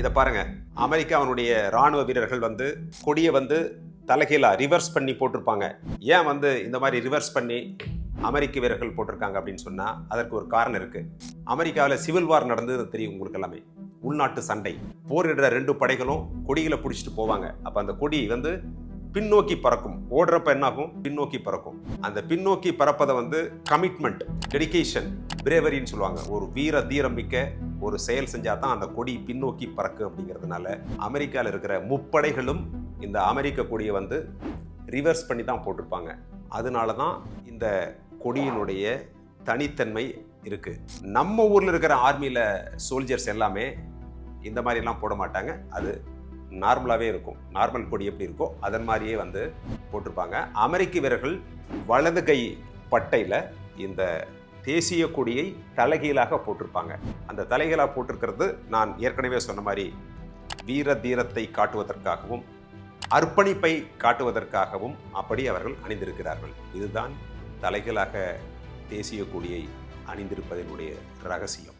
இதை பாருங்க. அமெரிக்காவினுடைய ராணுவ வீரர்கள் வந்து கொடியை வந்து தலைகீழா ரிவர்ஸ் பண்ணி போட்டிருப்பாங்க. ஏன் வந்து இந்த மாதிரி ரிவர்ஸ் பண்ணி அமெரிக்க வீரர்கள் போட்டிருக்காங்க அப்படின்னு சொன்னால் அதற்கு ஒரு காரணம் இருக்குது அமெரிக்காவில் சிவில் வார் நடந்தது தெரியும் உங்களுக்கு எல்லாமே. உள்நாட்டு சண்டை. போரிடுற ரெண்டு படைகளும் கொடிகளை பிடிச்சிட்டு போவாங்க. அப்போ அந்த கொடி வந்து பின்னோக்கி பறக்கும். ஓடுறப்ப என்னாகும்? பின்னோக்கி பறக்கும். அந்த பின்னோக்கி பறப்பதை வந்து கமிட்மெண்ட் டெடிக்கேஷன் பிரேவரின்னு சொல்லுவாங்க. ஒரு வீர தீரம் மிக்க ஒரு செயல் செஞ்சா தான் அந்த கொடி பின்னோக்கி பறக்கு அப்படிங்கிறதுனால அமெரிக்காவில் இருக்கிற முப்படைகளும் இந்த அமெரிக்க கொடியை வந்து ரிவர்ஸ் பண்ணி தான் போட்டிருப்பாங்க. அதனால தான் இந்த கொடியினுடைய தனித்தன்மை இருக்குது நம்ம ஊரில் இருக்கிற ஆர்மியில் சோல்ஜர்ஸ் எல்லாமே இந்த மாதிரிலாம் போட மாட்டாங்க. அது நார்மலாகவே இருக்கும். நார்மல் கொடி எப்படி இருக்கோ அதன் மாதிரியே வந்து போட்டிருப்பாங்க. அமெரிக்க வீரர்கள் வலது கை பட்டையில் இந்த தேசிய கொடியை தலைகீழாக போட்டிருப்பாங்க. அந்த தலைகீழாக போட்டிருக்கிறது நான் ஏற்கனவே சொன்ன மாதிரி வீர தீரத்தை காட்டுவதற்காகவும் அர்ப்பணிப்பை காட்டுவதற்காகவும் அப்படி அவர்கள் அணிந்திருக்கிறார்கள். இதுதான் தலைகீழாக தேசிய கொடியை அணிந்திருப்பதனுடைய ரகசியம்.